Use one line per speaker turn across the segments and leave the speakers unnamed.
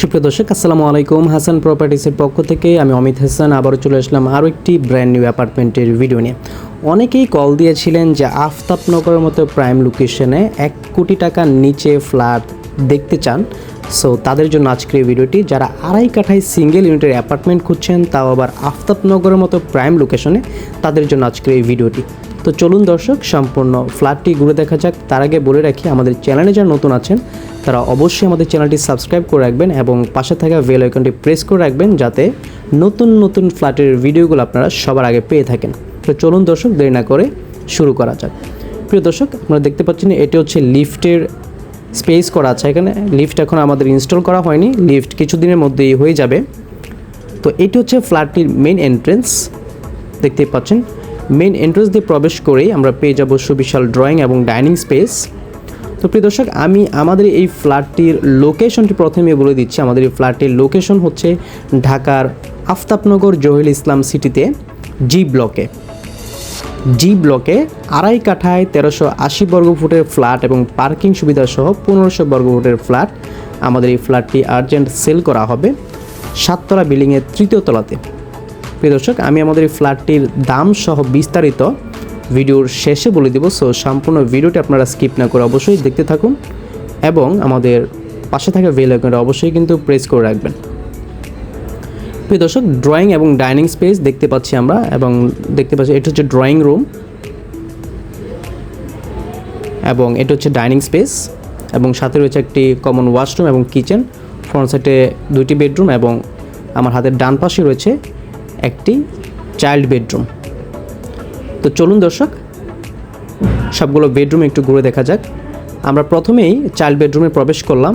সুপ্রিয় দর্শক, আসসালামু আলাইকুম। হাসান প্রপার্টিসের পক্ষ থেকে আমি অমিত হাসান আবারও চলে আসলাম আরও একটি ব্র্যান্ড নিউ অ্যাপার্টমেন্টের ভিডিও নিয়ে। অনেকেই কল দিয়েছিলেন যে আফতাবনগরের মতো প্রাইম লোকেশনে এক কোটি টাকার নিচে ফ্ল্যাট দেখতে চান। সো তাদের জন্য আজকের এই ভিডিওটি যারা আড়াই কাঠায় সিঙ্গেল ইউনিটের অ্যাপার্টমেন্ট খুঁজছেন, তাও আবার আফতাবনগরের মতো প্রাইম লোকেশনে তাদের জন্য আজকের এই ভিডিওটি তো চলুন দর্শক, সম্পূর্ণ ফ্ল্যাটটি ঘুরে দেখা যাক। তার আগে বলে রাখি, আমাদের চ্যানেলে যারা নতুন আছেন, তারা অবশ্যই আমাদের চ্যানেলটি সাবস্ক্রাইব করে রাখবেন এবং পাশে থাকা বেল আইকনটি প্রেস করে রাখবেন যাতে নতুন নতুন ফ্ল্যাটের ভিডিওগুলো আপনারা সবার আগে পেয়ে থাকেন। তো চলুন দর্শক, দেরি না করে শুরু করা যাক। প্রিয় দর্শক, আপনারা দেখতে পাচ্ছেন এটি হচ্ছে লিফটের স্পেস করা আছে এখানে। লিফট এখন আমাদের ইনস্টল করা হয়নি। লিফট কিছুদিনের মধ্যেই হয়ে যাবে। তো এটি হচ্ছে ফ্ল্যাটটির মেন এন্ট্রেন্স। দেখতেই পাচ্ছেন মেন এন্ট্রেন্স দিয়ে প্রবেশ করেই আমরা পেয়ে যাব সুবিশাল ড্রয়িং এবং ডাইনিং স্পেস তো প্রিয় দর্শক, আমি আমাদের এই ফ্ল্যাটটির লোকেশনটি প্রথমে বলে দিচ্ছি। আমাদের এই ফ্ল্যাটটির লোকেশন হচ্ছে ঢাকার আফতাবনগর জহিল ইসলাম সিটিতে জি ব্লকে জি ব্লকে আড়াই কাঠায় তেরোশো আশি বর্গফুটের ফ্ল্যাট এবং পার্কিং সুবিধা সহ পনেরোশো বর্গফুটের ফ্ল্যাট আমাদের এই ফ্ল্যাটটি আর্জেন্ট সেল করা হবে। সাততলা বিল্ডিংয়ের তৃতীয় তলাতে। প্রিয় দর্শক, আমি আমাদের এই ফ্ল্যাটটির দাম সহ বিস্তারিত ভিডিওর শেষে বলে দেবো। সো সম্পূর্ণ ভিডিওটি আপনারা স্কিপ না করে অবশ্যই দেখতে থাকুন এবং আমাদের পাশে থাকা বেল আইকনটা অবশ্যই কিন্তু প্রেস করে রাখবেন। প্রিয় দর্শক ড্রয়িং এবং ডাইনিং স্পেস দেখতে পাচ্ছি আমরা এবং দেখতে পাচ্ছি এটা হচ্ছে ড্রয়িং রুম এবং এটা হচ্ছে ডাইনিং স্পেস এবং সাথে রয়েছে একটি কমন ওয়াশরুম এবং কিচেন ফ্রন্ট সাইডে দুইটি বেডরুম এবং আমার হাতের ডান পাশে রয়েছে একটি চাইল্ড বেডরুম তো চলুন দর্শক, সবগুলো বেডরুম একটু ঘুরে দেখা যাক। আমরা প্রথমেই চাইল্ড বেডরুমে প্রবেশ করলাম।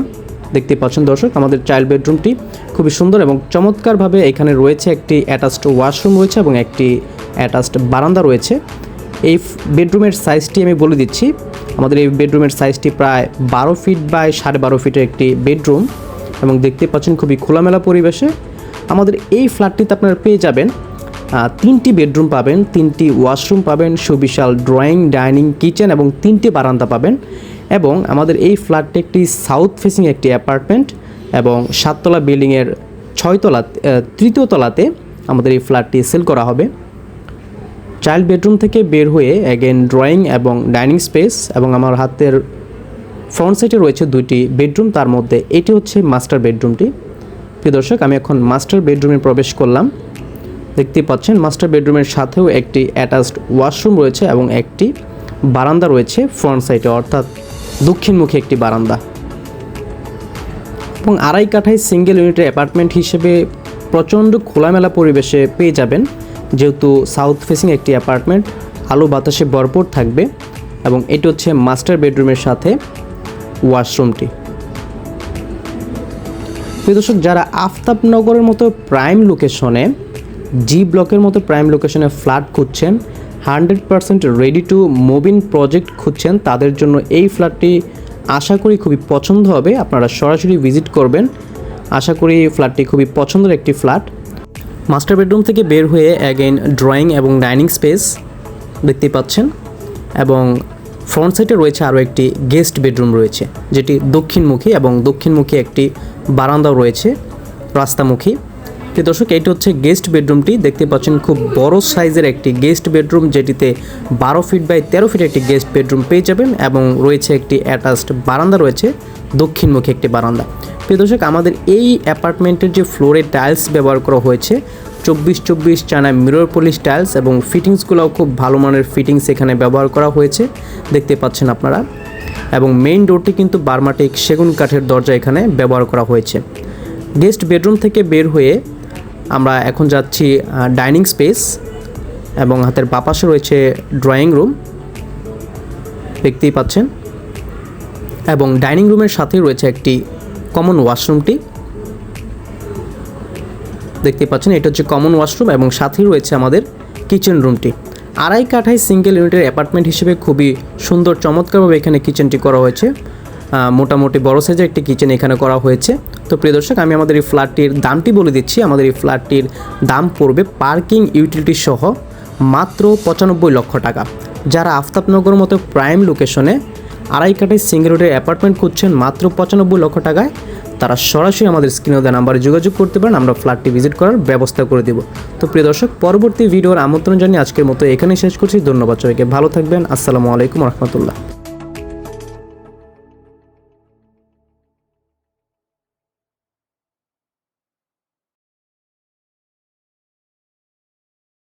দেখতে পাচ্ছেন দর্শক, আমাদের চাইল্ড বেডরুমটি খুবই সুন্দর এবং চমৎকারভাবে এখানে রয়েছে একটি অ্যাটাচড ওয়াশরুম রয়েছে এবং একটি অ্যাটাচড বারান্দা রয়েছে। এই বেডরুমের সাইজটি আমি বলে দিচ্ছি। আমাদের এই বেডরুমের সাইজটি প্রায় বারো ফিট বাই সাড়ে বারো ফিটের একটি বেডরুম এবং দেখতে পাচ্ছেন খুবই খোলামেলা পরিবেশে। আমাদের এই ফ্ল্যাটটিতে আপনারা পেয়ে যাবেন তিনটি বেডরুম পাবেন, তিনটি ওয়াশরুম পাবেন, সুবিশাল ড্রয়িং, ডাইনিং, কিচেন এবং তিনটি বারান্দা পাবেন এবং আমাদের এই ফ্ল্যাটটি একটি সাউথ ফেসিং একটি অ্যাপার্টমেন্ট এবং সাততলা বিল্ডিংয়ের ছয়তলা তৃতীয় তলাতে আমাদের এই ফ্ল্যাটটি সেল করা হবে। চাইল্ড বেডরুম থেকে বের হয়ে অ্যাগেন ড্রয়িং এবং ডাইনিং স্পেস এবং আমার হাতের ফ্রন্ট সাইডে রয়েছে দুইটি বেডরুম, তার মধ্যে এটি হচ্ছে মাস্টার বেডরুমটি। প্রিয় দর্শক, আমি এখন মাস্টার বেডরুমে প্রবেশ করলাম। দেখতেই পাচ্ছেন, মাস্টার বেডরুমের সাথেও একটি অ্যাটাচড ওয়াশরুম রয়েছে এবং একটি বারান্দা রয়েছে ফ্রন্ট সাইডে, অর্থাৎ দক্ষিণমুখী একটি বারান্দা। এবং আড়াই কাঠায় সিঙ্গেল ইউনিটের অ্যাপার্টমেন্ট হিসেবে প্রচণ্ড খোলামেলা পরিবেশে পেয়ে যাবেন। যেহেতু সাউথ ফেসিং একটি অ্যাপার্টমেন্ট, আলো বাতাসে ভরপুর থাকবে এবং এটি হচ্ছে মাস্টার বেডরুমের সাথে ওয়াশরুমটি। দর্শক, যারা আফতাবনগরের মতো প্রাইম লোকেশনে জি ব্লকের মতো প্রাইম লোকেশনে ফ্ল্যাট খুঁজছেন hundred percent ready to move in project খুঁজছেন, তাদের জন্য এই ফ্ল্যাটটি আশা করি খুবই পছন্দ হবে। আপনারা সরাসরি ভিজিট করবেন। আশা করি ফ্ল্যাটটি খুবই পছন্দের একটি ফ্ল্যাট মাস্টার বেডরুম থেকে বের হয়ে অ্যাগেন ড্রয়িং এবং ডাইনিং স্পেস দেখতে পাচ্ছেন। এবং ফ্রন্ট সাইডে রয়েছে আরও একটি গেস্ট বেডরুম রয়েছে, যেটি দক্ষিণমুখী এবং দক্ষিণমুখী একটি বারান্দাও রয়েছে রাস্তামুখী। তো দর্শক এটি হচ্ছে গেস্ট বেডরুমটি। দেখতে পাচ্ছেন খুব বড় সাইজের একটি গেস্ট বেডরুম, যেটিতে বারো ফিট বাই তেরো ফিট একটি গেস্ট বেডরুম পেয়ে যাবেন এবং রয়েছে একটি অ্যাটাচড বারান্দা রয়েছে, দক্ষিণমুখী একটি বারান্দা। প্রিয় দর্শক, আমাদের এই অ্যাপার্টমেন্টের যে ফ্লোরে টাইলস ব্যবহার করা হয়েছে চব্বিশ চব্বিশ চানা মিরর পলিশ টাইলস এবং ফিটিংসগুলোও খুব ভালো মানের ফিটিংস এখানে ব্যবহার করা হয়েছে। দেখতে পাচ্ছেন আপনারা। এবং মেইন ডোরটি কিন্তু বার্মাটিক সেগুন কাঠের দরজা এখানে ব্যবহার করা হয়েছে। গেস্ট বেডরুম থেকে বের হয়ে আমরা এখন যাচ্ছি ডাইনিং স্পেস এবং হাতের বাপাশে রয়েছে ড্রয়িং রুম দেখতেই পাচ্ছেন। এবং ডাইনিং রুমের সাথেই রয়েছে একটি কমন ওয়াশরুমটি দেখতে পাচ্ছেন, এটা হচ্ছে কমন ওয়াশরুম এবং সাথেই রয়েছে আমাদের কিচেন রুমটি আড়াই কাঠায় সিঙ্গেল ইউনিটের অ্যাপার্টমেন্ট হিসেবে খুবই সুন্দর, চমৎকারভাবে এখানে কিচেনটি করা হয়েছে। মোটামুটি বড় সাইজের একটি কিচেন এখানে করা হয়েছে। তো প্রিয় দর্শক, আমি আমাদের এই ফ্ল্যাটটির দামটি বলে দিচ্ছি। আমাদের এই ফ্ল্যাটটির দাম পড়বে পার্কিং ইউটিলিটি সহ মাত্র পঁচানব্বই লক্ষ টাকা। যারা আফতাবনগর মতো প্রাইম লোকেশনে আড়াই কাঠায় সিঙ্গেল রোডের অ্যাপার্টমেন্ট খুঁজছেন, মাত্র পঁচানব্বই লক্ষ টাকায় তারা সরাসরি আমাদের স্ক্রিনে দেওয়া নাম্বারে যোগাযোগ করতে পারেন, আমরা ফ্ল্যাটটি ভিজিট করার ব্যবস্থা করে দেব। তো প্রিয় দর্শক, পরবর্তী ভিডিওর আমন্ত্রণ জানিয়ে আজকের মতো এখানেই শেষ করছি। ধন্যবাদ সবাইকে। ভালো থাকবেন। আসসালামু আলাইকুম রহমতুল্লাহ।